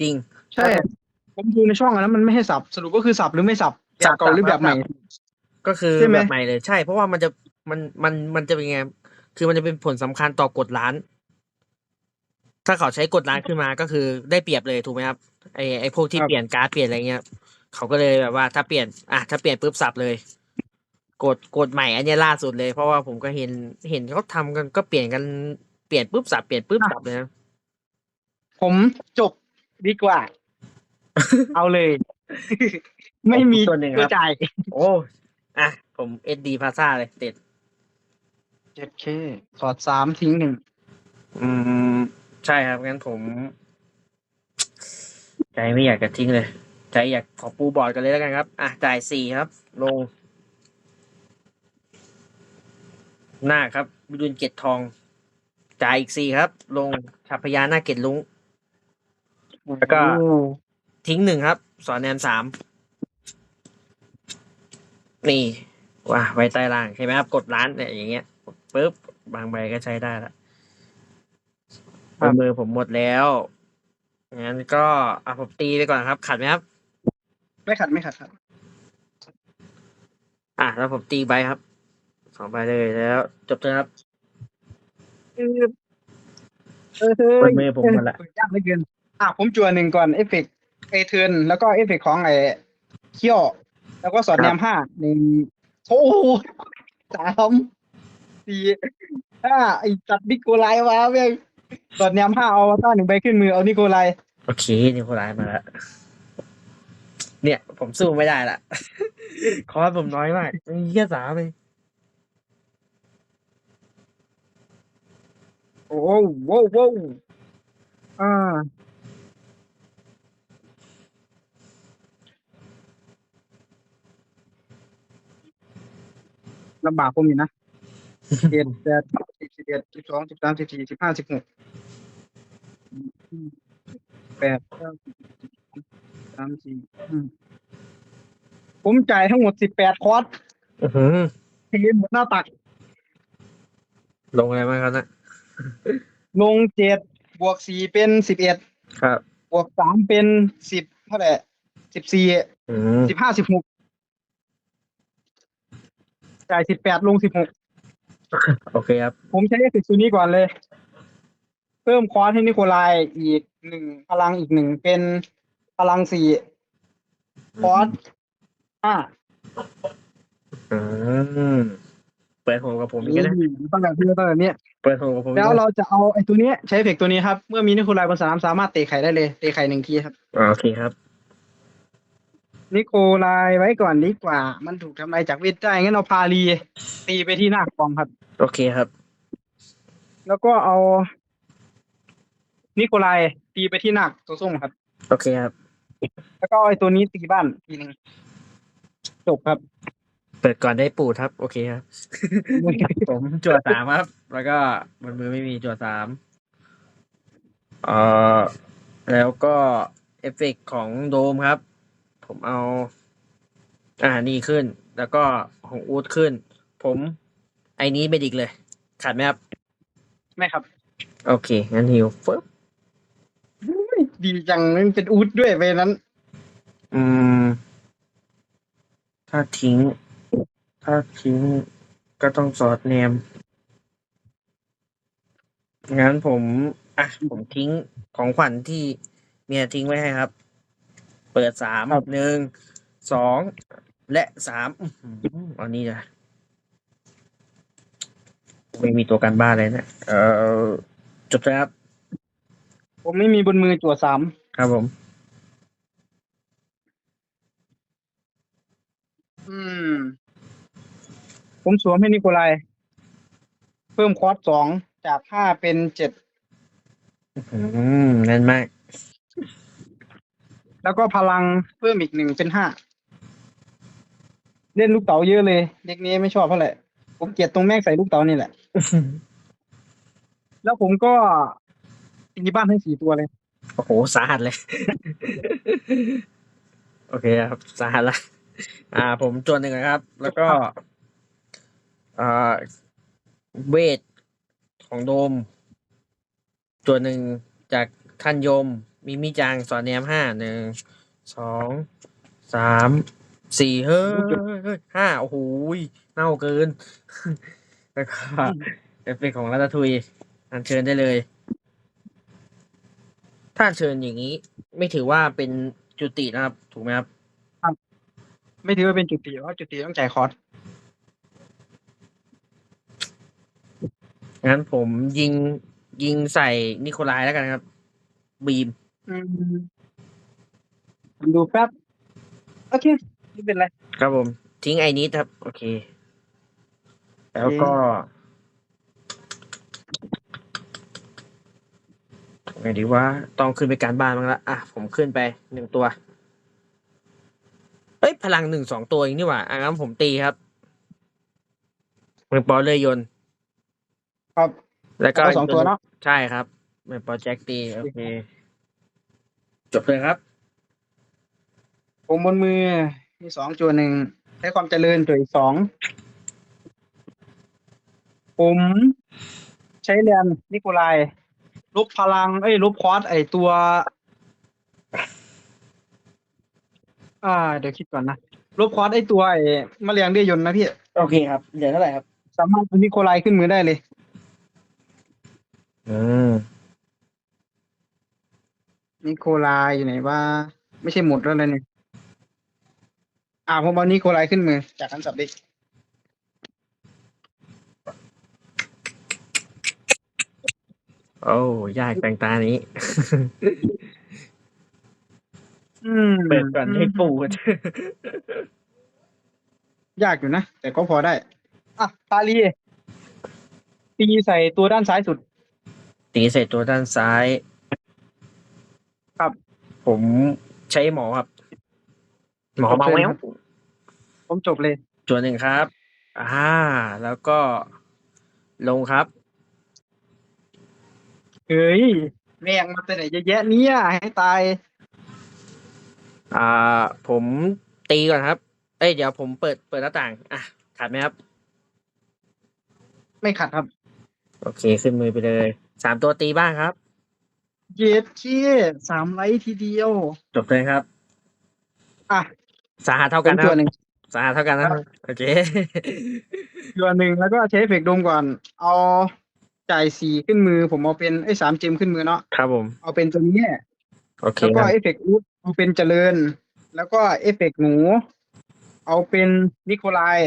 จริง ใช่ ผมดูในช่องอันนั้นมันไม่ให้สับ สรุปก็คือสับหรือไม่สับแบบเก่าหรือแบบใหม่ ก็คือใช่ไหม แบบใหม่เลยใช่ เพราะว่ามันจะมันมันมันจะเป็นไงคือมันจะเป็นผลสำคัญต่อกฎร้าน ถ้าเขาใช้กฎร้านขึ้นมาก็คือได้เปรียบเลยถูกไหมครับไอไอพวกที่ครับ เปลี่ยนการ์ดเปลี่ยนอะไรเงี้ยเขาก็เลยแบบว่าถ้าเปลี่ยนอะถ้าเปลี่ยนปุ๊บสับเลยกฎกฎใหม่อันเนี้ยล่าสุดเลย เพราะว่าผมก็เห็นเห็นเขาทำกันก็เปลี่ยนกันเปลี่ยนปุ๊บสับเปลี่ยนปุ๊บสับเลยนะผมจบ ดีกว่า เอาเลย ไม่มีส่วนหนึ่งคตัรัวบจ่ายโอ้อะผมเอสดีพาซ่าเลยเด็ดเจ็ดเคสอดสามทิ้งหนึ่งอืม ใช่ครับงั้นผม ใจไม่อยากจะทิ้งเลย ใจอยากขอปูบอร์ดกันเลยแล้วกันครับ อะจ่ายสี่ครับ ลง หน้าครับวิรุณเกตทอง จ่ายอีกสี่ครับ ลงชัพพยาหน้าเกตลุง แล้วก็โอ้ทิ้งหนึ่งครับ สอนแนมสามนี่ว่าไว้ใต้ล่างใช่ไหมครับ กดร้านเนี่ยอย่างเงี้ยปุ๊บบางใบก็ใช้ได้ละบนมือผมหมดแล้วงั้นก็อะผมตีไปก่อนครับ ขัดไหมครับ ไม่ขัดไม่ขัดครับ อะแล้วผมตีใบครับสองใบเลยแล้ว จบเลยครับเออเออเฮ้เปิยดมือผมหมดละเปิดยากเหลือเกินอ่ะผมจัวหนึ่งก่อนเอฟเฟกต์ไอเทิร์นแล้วก็เอฟเฟกต์ของไอเคียว แล้วก็สอดแนมห้าหนึ่งโอ้โหสามสี่ห้าไอจัดนิโคไลมาเว้ยสอดแนมห้าเอาอวต้าหนึ่งใบขึ้นมือเอานิโคไลโอเคนี่คนร้ายมาแล้วเนี่ย ผมสู้ไม่ได้ละคอร์สผมน้อยมากมีแค่สามเองโอ้โหโว้วโว้วอ่า ลำบากผมอยู่นะเจ็ดแปดสิบสิบเอ็ดสิบสองสิบสามสิบสี่สิบห้าสิบหกแปดเก้าสิบสิบเอ็ดสิบสามสิบสี่อืมผมจ่ายทั้งหมดสิบแปดคอร์สอื้อหือเทหมดหน้าตัก ลงอะไรมาครับนะลงเจ็ดบวกสี่เป็นสิบเอ็ดครับ บวกสามเป็นสิบเท่าไหร่สิบสี่อืมสิบห้าสิบหก จ่ายสิบแปดลงสิบหกโอเคครับ ผมใช้เอฟเฟกต์ตัวนี้ก่อนเลย เพิ่มคอร์สให้นิโคลายอีกหนึ่งพลังอีกหนึ่งเป็นพลังสี่คอร์สห้าอืมเปิดหัวกับผมอีกนี่นะตั้งแต่ที่ตั้งแต่เนี้ยเปิดหัวกับผมอีกแล้วนะเราจะเอาไอ้ตัวเนี้ยใช้เอฟเฟกต์ตัวนี้ครับ เมื่อมีนิโคลายบนสนามสามารถเตะไข่ได้เลย เตะไข่หนึ่งทีครับอ่าโอเคครับ นิโคลายไว้ก่อนดีกว่า มันถูกทำลายจากเวทได้งั้นเอาพาลีตีไปที่หน้ากองครับ โอเคครับ แล้วก็เอา นิโคลายตีไปที่หนักตัวส้มครับ โอเคครับ แล้วก็เอาไอ้ตัวนี้ตีบ้านทีหนึ่งจบครับ เปิดก่อนได้ปูดครับ โอเคครับ ผมจั่วสามครับ แล้วก็บนมือไม่มีจั่วสามเอ่อแล้วก็เอฟเฟกต์ของโดมครับ ผมเอา อ่านี่ขึ้น แล้วก็ของอูดขึ้น ผมไอ้นี้ไปดิกเลย ขาดไหมครับ ไม่ครับ โอเค งั้นฮิวฟึบดีจังมันเป็นอูดด้วยไปนั้น อืม ถ้าทิ้ง ถ้าทิ้งก็ต้องสอดแนม งั้นผม อะ ผมทิ้งของขวัญที่เมียทิ้งไว้ให้ครับ เปิดสามครับหนึ่งสองและสามอื้อหือเอานี่นะไม่มีตัวการบ้านเลยนะเออจบแล้วครับ ผมไม่มีบนมือจั่วสามครับผม อืม ผมสวมให้นิโคลายเพิ่มคอร์สสองจากห้าเป็นเจ็ดอืมนั่นมาก แล้วก็พลังเพิ่มอีกหนึ่งเป็นห้าเล่นลูกเต๋าเยอะเลย เด็กนี้ไม่ชอบเท่าไหร่ผมเกลียดตรงแม่งใส่ลูกเต๋านี่แหละ แล้วผมก็ตีบ้านให้สี่ตัวเลย โอ้โห สาหัสเลย โอเคครับ สาหัสละ อ่า ผมจวนหนึ่งนะครับ แล้วก็อ่าเวทของโดมจวนหนึ่งจากท่านโยม มีมิจังสอนแนมห้าหนึ่งสองสามสี่เฮ้ยเฮ้ยเฮ้ยห้าโอ้โหยเน่าเกิน แล้วก็เอฟเฟกต์ของรัตทุยอัญเชิญได้เลย ถ้าอัญเชิญอย่างนี้ ไม่ถือว่าเป็นจุตินะครับ ถูกไหมครับ ไม่ถือว่าเป็นจุดตีเพราะจุดตีต้องจ่ายคอร์สงั้นผมยิงยิงใส่นิโคลายแล้วกันครับ บีม อืม ผมดูแป๊บ โอเค ไม่เป็นไร ครับผม ทิ้งไอ้นิดครับ โอเค แล้วก็ไงดีว่าต้องขึ้นไปการบ้านบ้างละอะ ผมขึ้นไปหนึ่งตัว เอ้ย พลังหนึ่งสองตัวเองนี่หว่าอะงั้นผมตีครับเป็นปอเลยยนต์ครับแล้วก็เอาสองตัวเนาะ ใช่ครับเป็นปอแจ็คตี โอเค จบเลยครับ ผมบนมือ มีสองจัวหนึ่งใช้ความเจริญตัวอีกสอง ผมใช้เรียนนิโคลายลบพลัง เอ้ยลบคอร์สไอตัว อ่า เดี๋ยวคิดก่อนนะลบคอร์สไอตัวไอมะเรียงเดือยยนต์นะพี่ โอเคครับ เหลือเท่าไหร่ครับ สามารถเอานิโคลายขึ้นมือได้เลย อืม นิโคลายอยู่ไหนว่า ไม่ใช่หมดแล้วนะเนี่ยอ่าผมเอานิโคลายขึ้นมือ จากคันสับเด็กโอ้ยากแต่งตานี้ อืมเปิดก่อนให้ปูดยากอยู่นะ แต่ก็พอได้ อะปาลีตีใส่ตัวด้านซ้ายสุด ตีใส่ตัวด้านซ้าย ครับ ผมใช้หมอครับ หมอจบเมาเลยแววครับผมจบเลยจวนหนึ่งครับ อ่า แล้วก็ลงครับ เฮ้ยแม่งมาแต่ไหนเยอะแยะเนี่ยให้ตายอ่า ผมตีก่อนครับ เอ้ยเดี๋ยวผมเปิดเปิดหน้าต่าง อะขัดไหมครับ ไม่ขัดครับ โอเคขึ้นมือไปเลย สามตัวตีบ้างครับ เย็ดเชี่ยสามไลท์ทีเดียว จบเลยครับ อะสาหัสเท่าผกันมนะคตัวรับหนึ่งสาหัสเท่ากันนะครับโอเค ตัวหนึ่งแล้วก็ใช้เอฟเฟกต์ดมก่อน เอาจ่ายสี่ขึ้นมือ ผมเอาเป็นไอ้ยสามเจมขึ้นมือเนาะครับผม เอาเป็นตัวนี้โอเคแล้วคก็รับ เอฟเฟกต์รูทเอาเป็นเจริญ แล้วก็เอฟเฟกต์หนู เอาเป็นนิโคลาย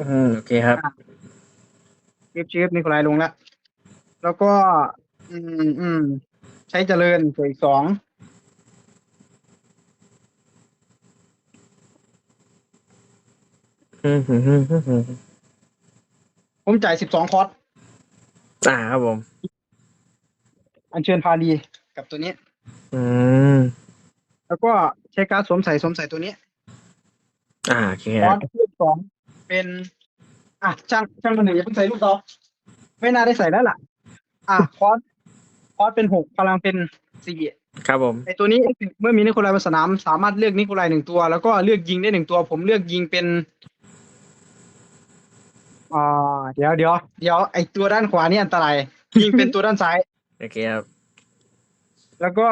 อืมโอเคครับ เชฟเชฟนิโคลายลงแล้วแล้วก็ อืมอืม ใช้เจริญตัวอีกสองอืมอืมอืมอืมผมจ่ายสิบสองคอร์สอ่าครับผม อัญเชิญพาลีกับตัวนี้ อืม แล้วก็ใช้การดสวมใส่สวมใส่ตัวนี้อ่าโอเคคคอรัร์บสที่สองเป็น อะช่างช่างมันหนึ่งอย่าเพิ่งใส่ลูกดอกไม่น่าได้ใส่แล้วล่ะ อะคอร์ส คอร์สเป็นหกพลังเป็นสี่ครับผมไอตัวนี้เมื่อมีนิโคลายบนสนามสามารถเลือกนิโคลายหนึ่งตัว แล้วก็เลือกยิงได้หนึ่งตัว ผมเลือกยิงเป็นอ่าเดี๋ยวเดี๋ยวเดี๋ยวไอตัวด้านขวานี่อันตรายยิงเป็นตัวด้านซ้ายโอเคครับแล้วก็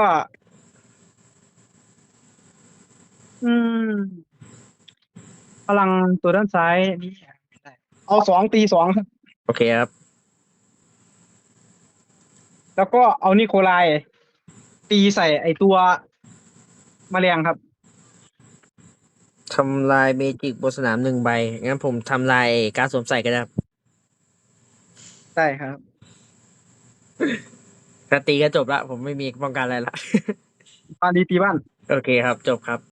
อืม พลังตัวด้านซ้ายนี่ไม่ได้เอาสองตีสองครับโอเคครับ แล้วก็เอานิโคลายตีใส่ไอตัวแมลงครับ ทำลายเมจิกบนสนามหนึ่งใบ งั้นผมทำลายการดสวมใส่ก็ได้ครับได้ครับถ้าตีก็จบละ ผมไม่มีป้องกันอะไรละปาลีตีบ้าน โอเคครับ จบครับ